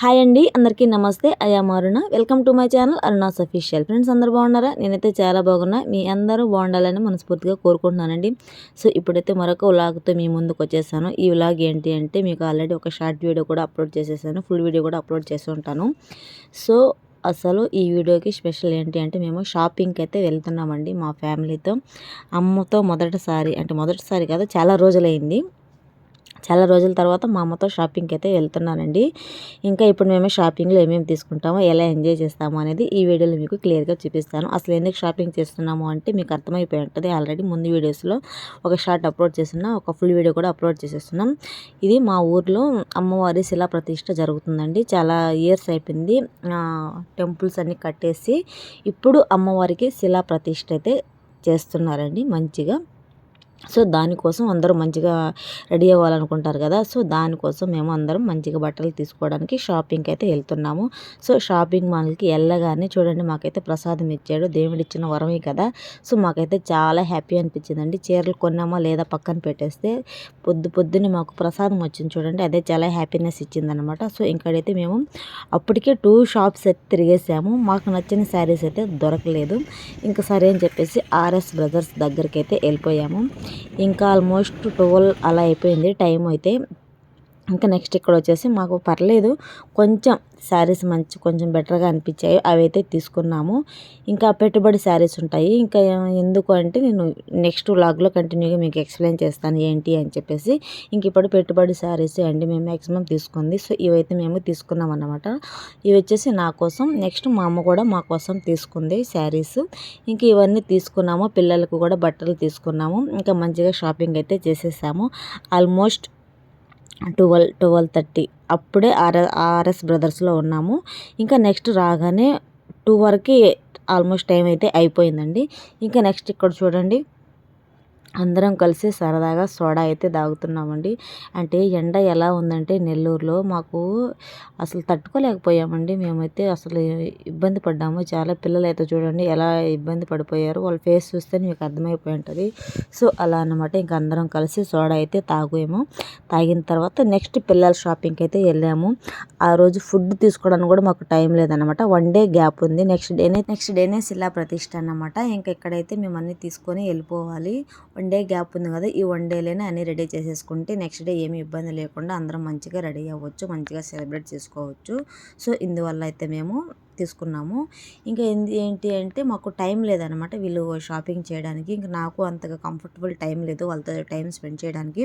Hi అండి అందరికీ నమస్తే. అయ్యా Aruna welcome to my channel Aruna's official friends అందరూ బాగున్నారా? నేనైతే చాలా బాగున్నా. మీ అందరూ బాగుండాలని మనస్ఫూర్తిగా కోరుకుంటున్నానండి. సో ఇప్పుడైతే మరొక వ్లాగ్తో మీ ముందుకు వచ్చేసాను. ఈ వ్లాగ్ ఏంటి అంటే మీకు ఆల్రెడీ ఒక షార్ట్ వీడియో కూడా అప్లోడ్ చేసేసాను. ఫుల్ వీడియో కూడా అప్లోడ్ చేసి ఉంటాను. సో అసలు ఈ వీడియోకి స్పెషల్ ఏంటి అంటే మేము షాపింగ్కి అయితే వెళ్తున్నామండి మా ఫ్యామిలీతో అమ్మతో మొదటిసారి అంటే మొదటిసారి కాదు చాలా రోజులైంది. చాలా రోజుల తర్వాత మా అమ్మతో షాపింగ్కి అయితే వెళ్తున్నానండి. ఇంకా ఇప్పుడు మేము షాపింగ్లో ఏమేమి తీసుకుంటామో ఎలా ఎంజాయ్ చేస్తామో అనేది ఈ వీడియోలో మీకు క్లియర్గా చూపిస్తాను. అసలు ఎందుకు షాపింగ్ చేస్తున్నాము అంటే మీకు అర్థమైపోయి ఉంటుంది. ఆల్రెడీ ముందు వీడియోస్లో ఒక షార్ట్ అప్లోడ్ చేస్తున్నా ఒక ఫుల్ వీడియో కూడా అప్లోడ్ చేసేస్తున్నాం. ఇది మా ఊర్లో అమ్మవారి శిలా ప్రతిష్ట జరుగుతుందండి. చాలా ఇయర్స్ అయిపోయింది. టెంపుల్స్ అన్నీ కట్టేసి ఇప్పుడు అమ్మవారికి శిలా ప్రతిష్ట అయితే చేస్తున్నారండి మంచిగా. సో దానికోసం అందరూ మంచిగా రెడీ అవ్వాలనుకుంటారు కదా. సో దానికోసం మేము అందరం మంచిగా బట్టలు తీసుకోవడానికి షాపింగ్కి అయితే వెళ్తున్నాము. సో షాపింగ్ మాల్కి వెళ్ళగానే చూడండి మాకైతే ప్రసాదం ఇచ్చాడు. దేవుడు ఇచ్చిన వరమే కదా. సో మాకైతే చాలా హ్యాపీ అనిపించిందండి. చీరలు కొన్నామా లేదా పక్కన పెట్టేస్తే పొద్దు పొద్దున్నే మాకు ప్రసాదం వచ్చింది చూడండి. అదే చాలా హ్యాపీనెస్ ఇచ్చిందనమాట సో ఇంకడైతే మేము అప్పటికే టూ షాప్స్ అయితే తిరిగేసాము. మాకు నచ్చిన శారీస్ అయితే దొరకలేదు. ఇంకా సరే అని చెప్పేసి ఆర్ఎస్ బ్రదర్స్ దగ్గరికి అయితే వెళ్ళిపోయాము. ఇంకా ఆల్మోస్ట్ ట్వెల్వ్ అలా అయిపోయింది. టైం అయితే ఇంకా నెక్స్ట్ ఇక్కడ వచ్చేసి మాకు పర్లేదు. కొంచెం శారీస్ మంచి కొంచెం బెటర్గా అనిపించాయి. అవి అయితే తీసుకున్నాము. ఇంకా పెట్టుబడి శారీస్ ఉంటాయి. ఇంకా ఎందుకు అంటే నేను నెక్స్ట్ వ్లాగ్లో కంటిన్యూగా మీకు ఎక్స్ప్లెయిన్ చేస్తాను ఏంటి అని చెప్పేసి. ఇంక ఇప్పుడు పెట్టుబడి శారీస్ అండి మేము మ్యాక్సిమం తీసుకుంది. సో ఇవైతే మేము తీసుకున్నాం అనమాట ఇవి వచ్చేసి నా కోసం. నెక్స్ట్ మా అమ్మ కూడా మా కోసం తీసుకుంది శారీస్. ఇంక ఇవన్నీ తీసుకున్నాము. పిల్లలకు కూడా బట్టలు తీసుకున్నాము. ఇంకా మంచిగా షాపింగ్ అయితే చేసేసాము. Almost twelve twelve thirty. అప్పుడే ఆర్ఎస్ ఆర్ఎస్ బ్రదర్స్లో ఉన్నాము. ఇంకా నెక్స్ట్ రాగానే టూ వరకు ఆల్మోస్ట్ టైం అయితే అయిపోయిందండి. ఇంకా నెక్స్ట్ ఇక్కడ చూడండి. అందరం కలిసి సరదాగా సోడా అయితే తాగుతున్నామండి. అంటే ఎండ ఎలా ఉందంటే నెల్లూరులో మాకు అసలు తట్టుకోలేకపోయామండి. మేమైతే అసలు ఇబ్బంది పడ్డాము. చాలా పిల్లలు అయితే చూడండి ఎలా ఇబ్బంది పడిపోయారు. వాళ్ళ ఫేస్ చూస్తే మీకు అర్థమైపోయి ఉంటుంది. సో అలా అనమాట ఇంక అందరం కలిసి సోడా అయితే తాగాము. తాగిన తర్వాత నెక్స్ట్ పిల్లల షాపింగ్కి అయితే వెళ్ళాము. ఆ రోజు ఫుడ్ తీసుకోవడానికి కూడా మాకు టైం లేదనమాట వన్ డే గ్యాప్ ఉంది. నెక్స్ట్ డేనే నెక్స్ట్ డేనే శిలా ప్రతిష్ట అనమాట ఇంకా ఇక్కడైతే మేము అన్నీ తీసుకొని వెళ్ళిపోవాలి. డే గ్యాప్ ఉంది కదా ఈ వన్ డేలోనే అన్నీ రెడీ చేసేసుకుంటే నెక్స్ట్ డే ఏమి ఇబ్బంది లేకుండా అందరం మంచిగా రెడీ అవ్వచ్చు మంచిగా సెలబ్రేట్ చేసుకోవచ్చు. సో ఇందువల్ల అయితే మేము తీసుకున్నాము. ఇంకా ఏంటి అంటే మాకు టైం లేదనమాట వీళ్ళు షాపింగ్ చేయడానికి. ఇంకా నాకు అంతగా కంఫర్టబుల్ టైం లేదు వాళ్ళతో టైం స్పెండ్ చేయడానికి.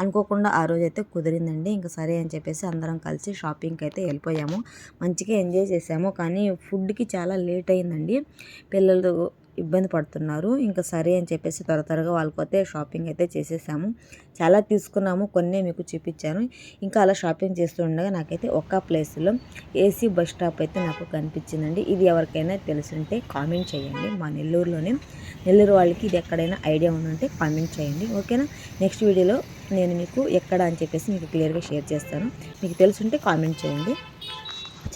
అనుకోకుండా ఆ రోజు అయితే కుదిరిందండి. ఇంకా సరే అని చెప్పేసి అందరం కలిసి షాపింగ్కి అయితే వెళ్ళిపోయాము. మంచిగా ఎంజాయ్ చేసాము. కానీ ఫుడ్కి చాలా లేట్ అయిందండి. పిల్లలు ఇబ్బంది పడుతున్నారు. ఇంకా సరే అని చెప్పేసి త్వర త్వరగా వాళ్ళకైతే షాపింగ్ అయితే చేసేసాము. చాలా తీసుకున్నాము కొన్ని మీకు చూపించాను. ఇంకా అలా షాపింగ్ చేస్తుండగా నాకైతే ఒక్క ప్లేస్లో ఏసీ బస్ స్టాప్ అయితే నాకు కనిపించిందండి. ఇది ఎవరికైనా తెలుసుంటే కామెంట్ చేయండి. మా నెల్లూరులోనే నెల్లూరు వాళ్ళకి ఇది ఎక్కడైనా ఐడియా ఉందంటే కామెంట్ చేయండి. ఓకేనా? నెక్స్ట్ వీడియోలో నేను మీకు ఎక్కడ అని చెప్పేసి మీకు క్లియర్గా షేర్ చేస్తాను. మీకు తెలుసుంటే కామెంట్ చేయండి.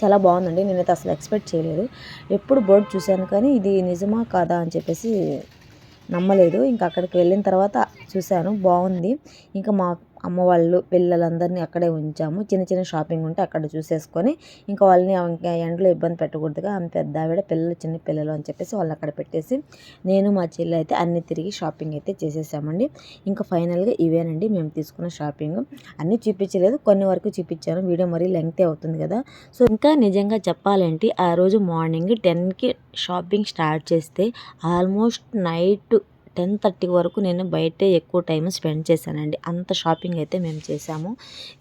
చాలా బాగుందండి. నేనైతే అసలు ఎక్స్పెక్ట్ చేయలేదు. ఎప్పుడు బర్డ్ చూశాను కానీ ఇది నిజమా కాదా అని చెప్పేసి నమ్మలేదు. ఇంకా అక్కడికి వెళ్ళిన తర్వాత చూశాను. బాగుంది. ఇంకా మా అమ్మ వాళ్ళు పిల్లలందరినీ అక్కడే ఉంచాము. చిన్న చిన్న షాపింగ్ ఉంటే అక్కడ చూసేసుకొని ఇంకా వాళ్ళని ఎండలో ఇబ్బంది పెట్టకూడదుగా ఆమె పెద్ద ఆవిడ పిల్లలు చిన్న పిల్లలు అని చెప్పేసి వాళ్ళు అక్కడ పెట్టేసి నేను మా చెల్లి అయితే అన్ని తిరిగి షాపింగ్ అయితే చేసేసామండి. ఇంకా ఫైనల్గా ఇవేనండి మేము తీసుకున్న షాపింగ్. అన్నీ చూపించలేదు కొన్ని వరకు చూపించాను. వీడియో మరీ లెంగ్తే అవుతుంది కదా. సో ఇంకా నిజంగా చెప్పాలంటే ఆ రోజు మార్నింగ్ టెన్కి షాపింగ్ స్టార్ట్ చేస్తే ఆల్మోస్ట్ నైట్ టెన్ థర్టీ వరకు నేను బయటే ఎక్కువ టైం స్పెండ్ చేశానండి. అంత షాపింగ్ అయితే మేము చేసాము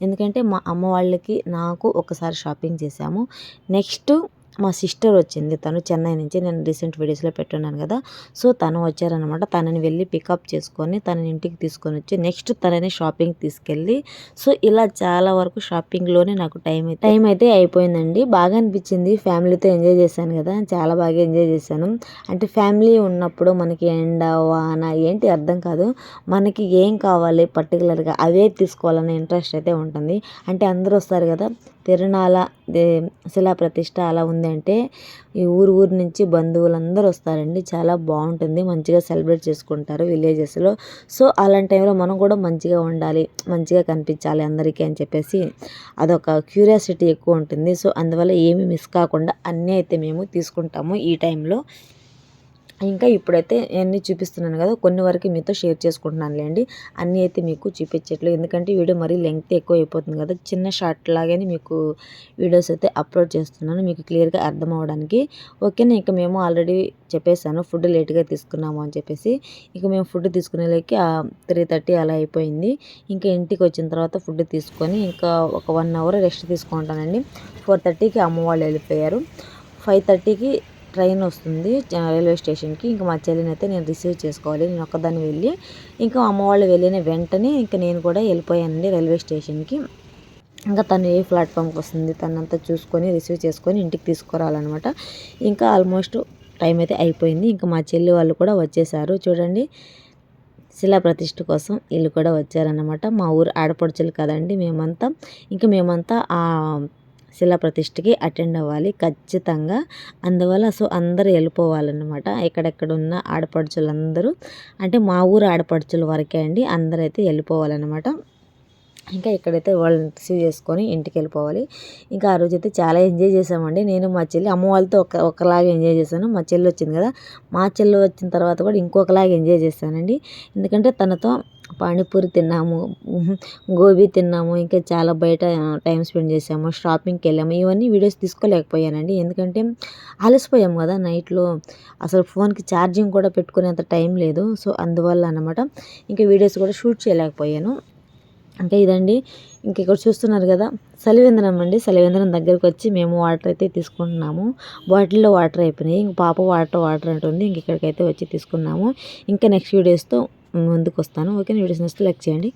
ఎందుకంటే మా అమ్మ వాళ్ళకి నాకు ఒకసారి షాపింగ్ చేసాము నెక్స్ట్ మా సిస్టర్ వచ్చింది. తను చెన్నై నుంచి నేను రీసెంట్ వీడియోస్లో పెట్టున్నాను కదా. సో తను వచ్చారనమాట తనని వెళ్ళి పికప్ చేసుకొని తనని ఇంటికి తీసుకొని వచ్చి నెక్స్ట్ తనని షాపింగ్ తీసుకెళ్ళి సో ఇలా చాలా వరకు షాపింగ్లోనే నాకు టైం అయితే టైం అయితే అయిపోయిందండి. బాగా అనిపించింది. ఫ్యామిలీతో ఎంజాయ్ చేశాను కదా. చాలా బాగా ఎంజాయ్ చేశాను. అంటే ఫ్యామిలీ ఉన్నప్పుడు మనకి ఎండ వాన ఏంటి అర్థం కాదు. మనకి ఏం కావాలి పర్టికులర్గా అవే తీసుకోవాలనే ఇంట్రెస్ట్ అయితే ఉంటుంది. అంటే అందరూ వస్తారు కదా. తిరునాల దే శిలా ప్రతిష్ట అలా ఉందంటే ఈ ఊరు ఊరు నుంచి బంధువులందరూ వస్తారండి. చాలా బాగుంటుంది. మంచిగా సెలబ్రేట్ చేసుకుంటారు విలేజెస్లో. సో అలాంటి టైంలో మనం కూడా మంచిగా ఉండాలి. మంచిగా కనిపించాలి అందరికీ అని చెప్పేసి అదొక క్యూరియాసిటీ ఎక్కువ ఉంటుంది. సో అందువల్ల ఏమీ మిస్ కాకుండా అన్నీ అయితే మేము తీసుకుంటాము ఈ టైంలో. ఇంకా ఇప్పుడైతే అన్నీ చూపిస్తున్నాను కదా కొన్ని వరకు మీతో షేర్ చేసుకుంటున్నానులేండి అన్నీ అయితే మీకు చూపించట్లేదు. ఎందుకంటే వీడియో మరీ లెంగ్త్ ఎక్కువ అయిపోతుంది కదా చిన్న షార్ట్ లాగానే మీకు వీడియోస్ అయితే అప్లోడ్ చేస్తున్నాను మీకు క్లియర్గా అర్థం అవ్వడానికి. ఓకేనా? ఇంకా మేము ఆల్రెడీ చెప్పేశాను ఫుడ్ లేట్గా తీసుకున్నాము అని చెప్పేసి. ఇక మేము ఫుడ్ తీసుకునేలోకి త్రీ థర్టీ అలా అయిపోయింది. ఇంకా ఇంటికి వచ్చిన తర్వాత ఫుడ్ తీసుకొని ఇంకా ఒక వన్ అవర్ రెస్ట్ తీసుకుంటానండి. ఫోర్ థర్టీకి అమ్మ వాళ్ళు వెళ్ళిపోయారు. ఫైవ్ థర్టీకి ట్రైన్ వస్తుంది రైల్వే స్టేషన్కి. ఇంకా మా చెల్లిని అయితే నేను రిసీవ్ చేసుకోవాలి నేను ఒక్కదాన్ని వెళ్ళి. ఇంకా అమ్మ వాళ్ళు వెళ్ళిన వెంటనే ఇంకా నేను కూడా వెళ్ళిపోయానండి రైల్వే స్టేషన్కి. ఇంకా తను ఏ ప్లాట్ఫామ్కి వస్తుంది తనంతా చూసుకొని రిసీవ్ చేసుకొని ఇంటికి తీసుకురావాలన్నమాట. ఇంకా ఆల్మోస్ట్ టైం అయితే అయిపోయింది. ఇంకా మా చెల్లి వాళ్ళు కూడా వచ్చేసారు. చూడండి శిలా ప్రతిష్ఠ కోసం వీళ్ళు కూడా వచ్చారన్నమాట. మా ఊరు ఆడపడుచులు కదండి మేమంతా. ఇంకా మేమంతా శిలాప్రతిష్ఠకి శిలా ప్రతిష్ఠకి అటెండ్ అవ్వాలి ఖచ్చితంగా. అందువల్ల సో అందరూ వెళ్ళిపోవాలన్నమాట. ఎక్కడెక్కడ ఉన్న ఆడపడుచులందరూ అంటే మా ఊరు ఆడపడుచుల వరకే అండి అందరూ అయితే వెళ్ళిపోవాలన్నమాట. ఇంకా ఇక్కడైతే వాళ్ళని రిసీవ్ చేసుకొని ఇంటికి వెళ్ళిపోవాలి. ఇంకా ఆ రోజు అయితే చాలా ఎంజాయ్ చేసామండి నేను మా చెల్లి అమ్మ వాళ్ళతో ఒక ఒకలాగా ఎంజాయ్ చేశాను. మా చెల్లి వచ్చింది కదా మా చెల్లి వచ్చిన తర్వాత కూడా ఇంకొకలాగా ఎంజాయ్ చేశానండి ఎందుకంటే తనతో పానీపూరి తిన్నాము గోబీ తిన్నాము ఇంకా చాలా బయట టైం స్పెండ్ చేసాము షాపింగ్కి వెళ్ళాము. ఇవన్నీ వీడియోస్ తీసుకోలేకపోయానండి. ఎందుకంటే అలసిపోయాము కదా నైట్లో. అసలు ఫోన్కి ఛార్జింగ్ కూడా పెట్టుకునేంత టైం లేదు. సో అందువల్ల అనమాట ఇంకా వీడియోస్ కూడా షూట్ చేయలేకపోయాను. ఇంకా ఇదండి. ఇంక ఇక్కడ చూస్తున్నారు కదా సలివేంద్రం అండి. సలివేంద్రం దగ్గరకు వచ్చి మేము వాటర్ అయితే తీసుకుంటున్నాము. బాటిల్లో వాటర్ అయిపోయినాయి. ఇంక పాప వాటర్ వాటర్ అంటుంది. ఇంక ఇక్కడికైతే వచ్చి తీసుకున్నాము. ఇంకా నెక్స్ట్ వీడియోస్తో ముందుకు వస్తాను ఓకే వీడియోస్ నెక్స్ట్ లైక్ చేయండి.